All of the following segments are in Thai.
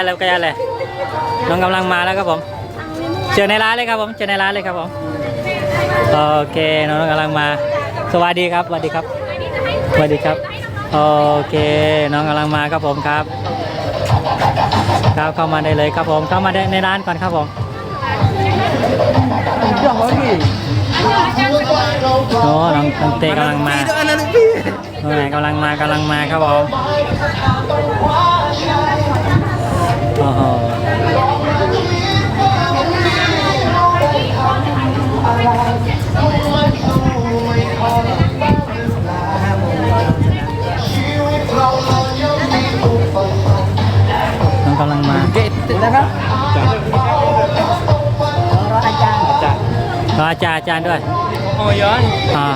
ยันเลยกยันเลยน้องกำลังมาแล้วครับผมเจอในร้านเลยครับผมเจอในร้านเลยครับผมโอเคน้องกำลังมา สวัสดีครับสวัสดีครับสวัสดีครับโอเค น้องกำลังมาครับผมครับครับเข้ามาได้เลยครับผมเข้ามาได้ในร้านก่อนครับผมโอ้น้องน้องเต้กำลังมาน้องไหนกำลังมากำลังมาครับผม โอ้โหน้องกำลังมาเกตนะครับรออาจารย์อาจารย์ด้วยโอ้ย้อนอ่า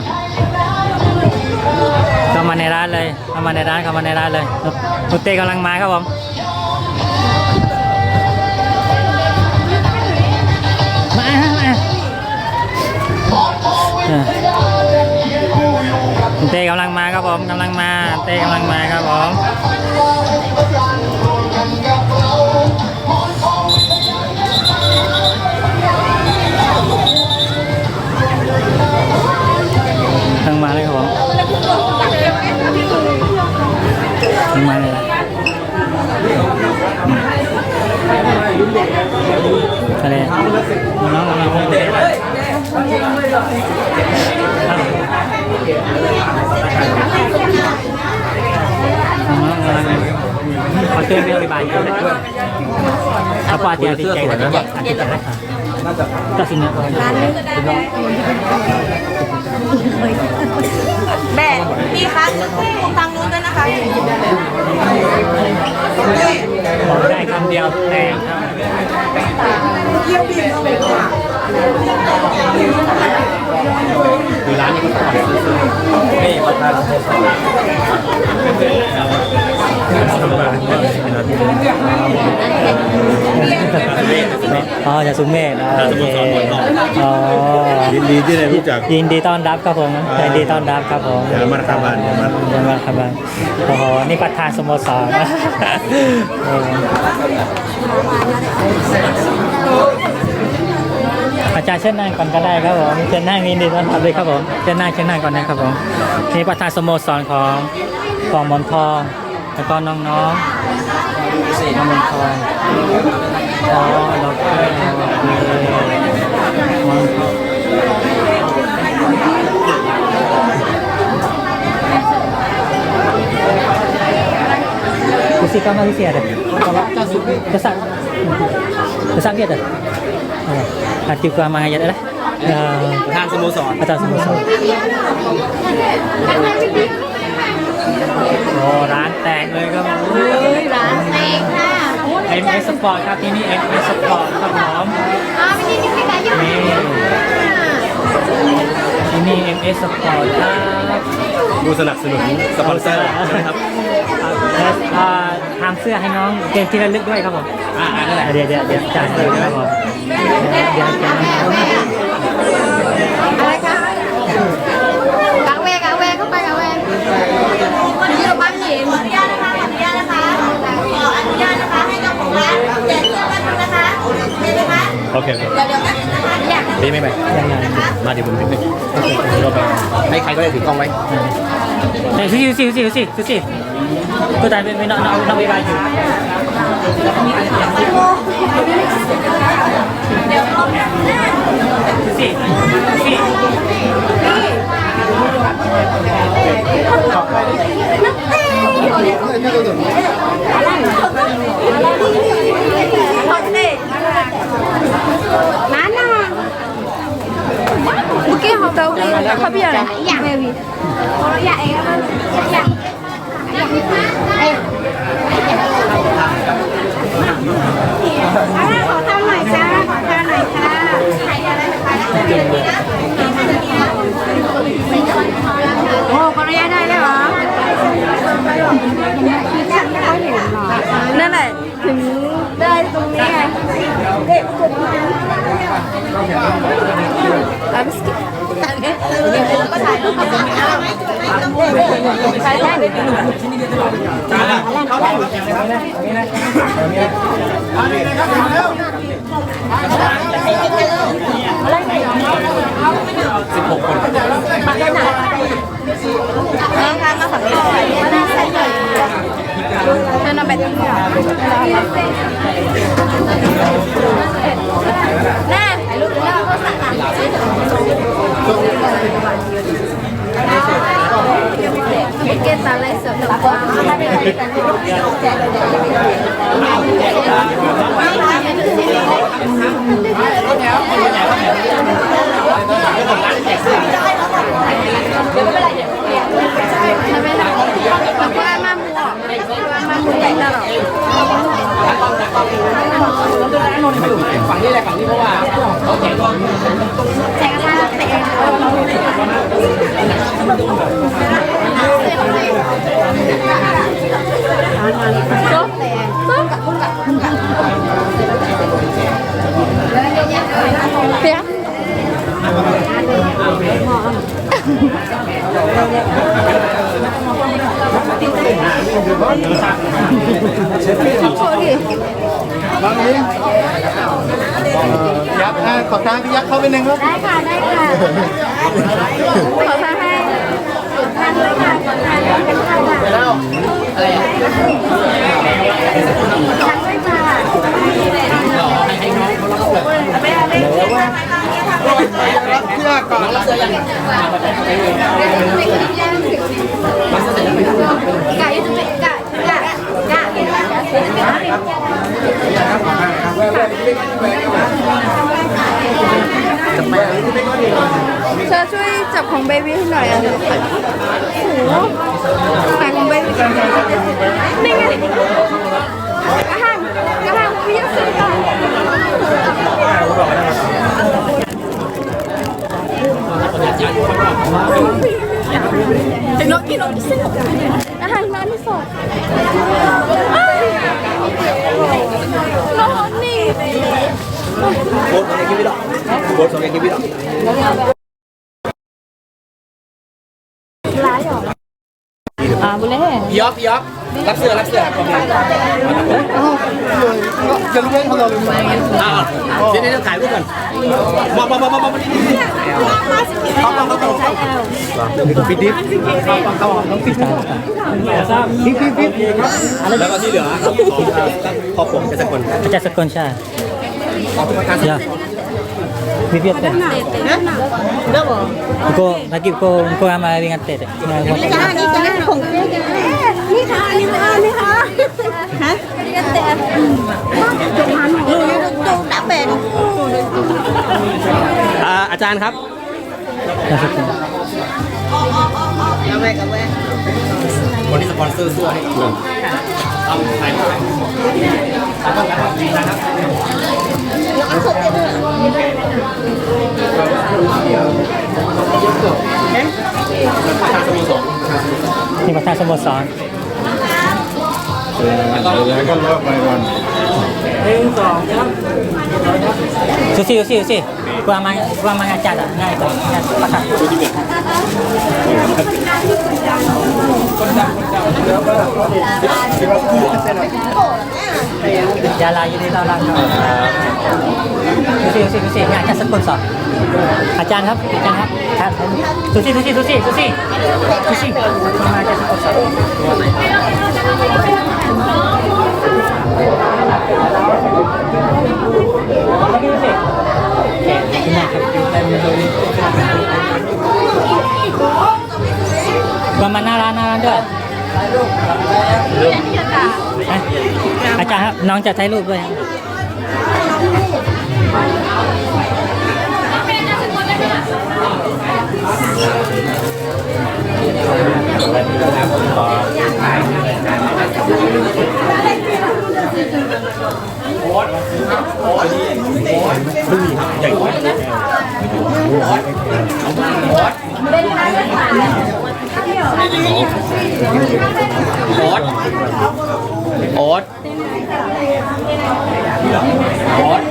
เข้ามาในร้านเลยเข้ามาในร้านเข้ามาในร้านเลยนุเต้กำลังมาครับผม มาครับผมกำลังมา เต้กำลังมาครับผมกำลังมาเลยครับผมกำลังมาเลยอะไรน้องกำลังมาน้องกำลัง ขอเตือนเรื่องบายกันด้วยเอาปาเตียติดใจนะติดใจนะก็สิ่งนี้ร้านนี้แม่พี่คะทางนู้นด้วยนะคะได้คำเดียวแต่ครับคือ อ๋อจากสุมเมธโอเคอ๋อยินดีที่ได้รู้จักยินดีต้อนรับครับผมยินดีต้อนรับครับผมอย่ามาครับบ้านอย่ามาอย่ามาครับบ้านโอ้โหนี่ประธานสโมสรเอาจารย์เชิญนั่งก่อนก็ได้ครับผมเชิญนั่งยินดีต้อนรับเลยครับผมเชิญนั่งเชิญนั่งก่อนนะครับผมนี่ประธานสโมสรของของมอนทองแล้วก็น้องๆสี่น้องมอนทองอ๋อดอกเตอร์โอเคมอง ku sih kamu isi ada kalau kesak kesak dia ada hati ku amang aja dah ทางสโมสรอา จารย์สโมสร โอ้ร้านแตกเลยครับผมร้านเองค่ะเอ็มเอสปอร์ตครับที่นี่เอ็มเอสปอร์ตครับผมอ๋อไม่ได้ที่ไหนอยู่นี่ที่นี่ MS Sport ครับผู้สนับสนุนสปอนเซอร์ใช่ไหมครับ แล้วอ่าทำเสื้อให้น้องเกมที่ระลึกด้วยครับผมอ่านั่นแหละเดี๋ยวเดี๋ยวเดี๋ยวจ่ายเลยครับผมเดี๋ยวเดี๋ยวจะ โอเคเดี๋ยวเดี๋ยวแป๊บนึงนะคะอยากนี่ไม่ไปยังไงมาเดี๋ยวผมถึงให้ใครก็ได้ถือกล้องไว้เฮ้ยสิสิสิสิสิสิก็ได้ไม่ไม่น้องน้องน้องไม่ได้อยู่สิสิร้านน่ะเมื่อกี้เขาเตาดีเขาเบียร์อะไรอยากเลยพี่อยากเองมันอยากอยากไอ้ขอทำหน่ อยจ้าขอทำหน่อยค่ะใครอะไรไปแล้วโอ้ปริยาได้เลยเหรอ นั่นแหละถึงได้ตรงนี้ไงเด็กคน I'm scared. แล้วก็ถ่ายรูปกับผมถ่ายแค่เบบีสิบหกคน เออค่ะมาฝั่งนี้มาได้ใส่เลยเธอนำแบบนี้แน่ถ่ายรูปแล้วก็สั่ง เกตอะไรเสริมกับว่าถ้าเป็นอะไร กัน ทางพี่ยักษ์เข้าไปหนึ่งครับได้ค่ะ ได้ค่ะขอทานให้ทานเลยค่ะขอทานเลยกันค่ะแล้วอะไรอะทานด้วยค่ะไม่เอาไม่เอาเพื่อก่อนกะยุติกะกะกะเธอช่วยจับของเบบี้ให้หน่อยอะโอ้โหไหนของเบบี้นี่ไงกระหังกระหังพี่ยังซื้อต่อไอ้นกกินนกที่สุดอาหารร้านที่สดนอนนี่โค้ดของไอ้คิวิด อกโค้ดของไอ้คิวิดอกอ่าบุเล่พี่ยอกพี่ยอกรับเสื้อรับเสื้อขอบคุณจะรู้ไหมเขาเราลืมไหมอ่าเดี๋ยวเดี๋ยวถ่ายรูปก่อนมามามามามามานี่นี่เข้าเข้าเข้าเข้าปิดดิฟเข้าต้องปิดดิฟดิฟดิฟแล้วก็ที่เหลือครับขอบครัวเจสกลอาจารย์สกลใช่ขอบคุณครับ Ya. Bibir teh. Ko lagi ko ko ama ringan teh. deh. Nah, นี่ mo- จ้านี่จ้าของเจ๊จ้านี่ค่ะนี่ค่ะนี่ค่ะฮะนี่ก็แต่จงหันหนูจงดับเป็น อ่าอาจารย์ครับ Ajar Sukun. คนที่สปอนเซอร์เสื้อให้หนึ่งเอาถ่ายรูปถ่ายรู ปกันดีนะครับแล้วก็สุดเลยประธานสโมสรนี่ประธานสโมสรแล้วก็แล้วก็เลิกไปก่อนสุสิสุสิสุสิกู ama กู ama ngajar dah. Ngai tu. Ngai pasal. ยา ลายินดีต้อนรับครับดูสิดูสิดูสิเนี่ยอาจารย์สกุลสอนอาจารย์ครับอาจารย์ครับครับดูสิดูสิดูสิดูสิดูสิมาอาจารย์สกุลสอนมาดูสิว่ามาหน้าร้านหน้าร้านด้วยอะ อาจารย์ครับน้องจะถ่ายรูปด้วยครับโอ๊ตโอ๊ต โอ๊ต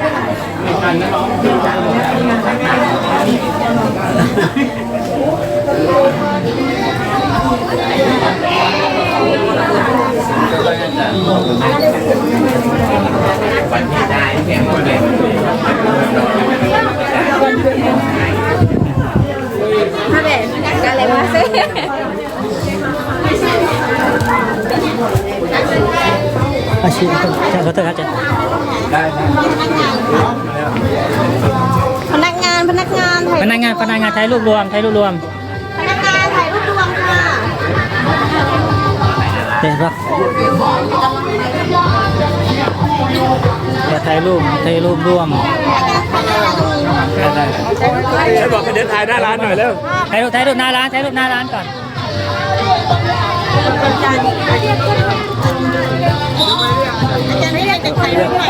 พนักงานพนักงานถ่ายรูปรวมถ่ายรูปรวมพนักงานถ่ายรูปรวมค่ะเห็นปะจะถ่ายรูปถ่ายรูปรวมฉันบอกให้เดินถ่ายหน้าร้านหน่อยเร็วถ่ายรูปถ่ายรูปหน้าร้านถ่ายรูปหน้าร้านก่อนอาจารย์ไม่ได้จะถ่ายรูปใหม่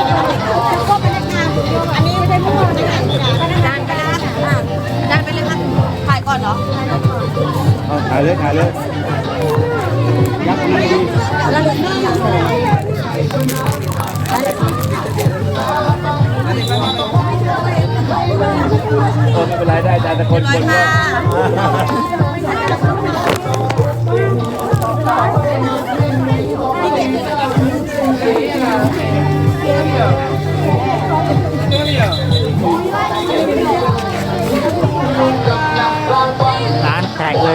ถ่ายเลยถ่ายเลยยักษ์ดีดีโอ้ไม่เป็นไรได้อาจารย์แต่คนคนเดียวร้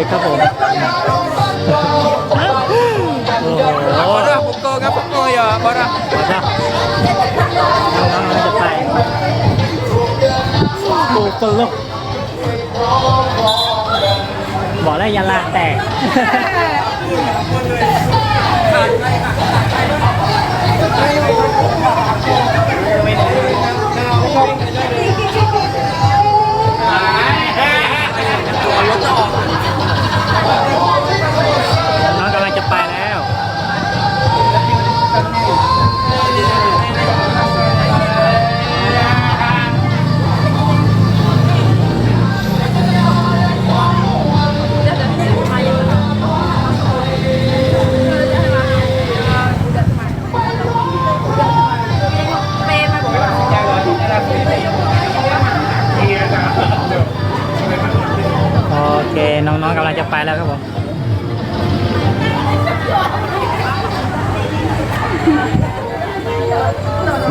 านแตกเลยครับผมโอ้โห Bora, pukul nggak pukul ya, Bora. น้องๆจะไปปูปลุกบอกแล้วอยาลาแตกน้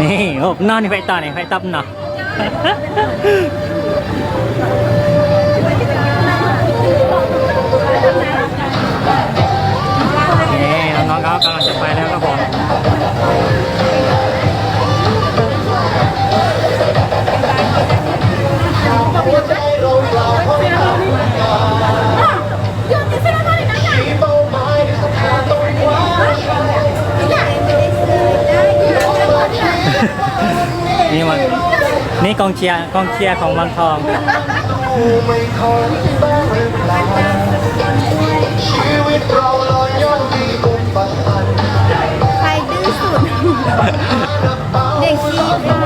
นี่โอ้นอนนี่ไปต่อนี่ไปตับเนาะนี่น้องๆเขากำลังจะไปแล้วครับผม นี่กองเชียร์กองเชียร์ของบางทองใครดื้อสุด เด็กดีค่ะ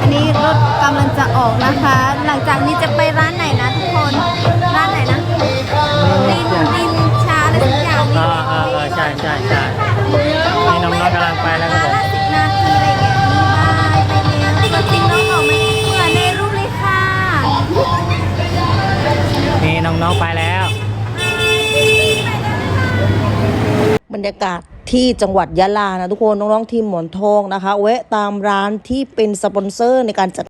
อันนี้รถกำลังจะออกนะคะ หลังจากนี้จะไปร้านไหนนะ น้องไปแล้ว บรรยากาศที่จังหวัดยะลานะทุกคนน้องๆทีมหมอนทองนะคะแวะตามร้านที่เป็นสปอนเซอร์ในการจัด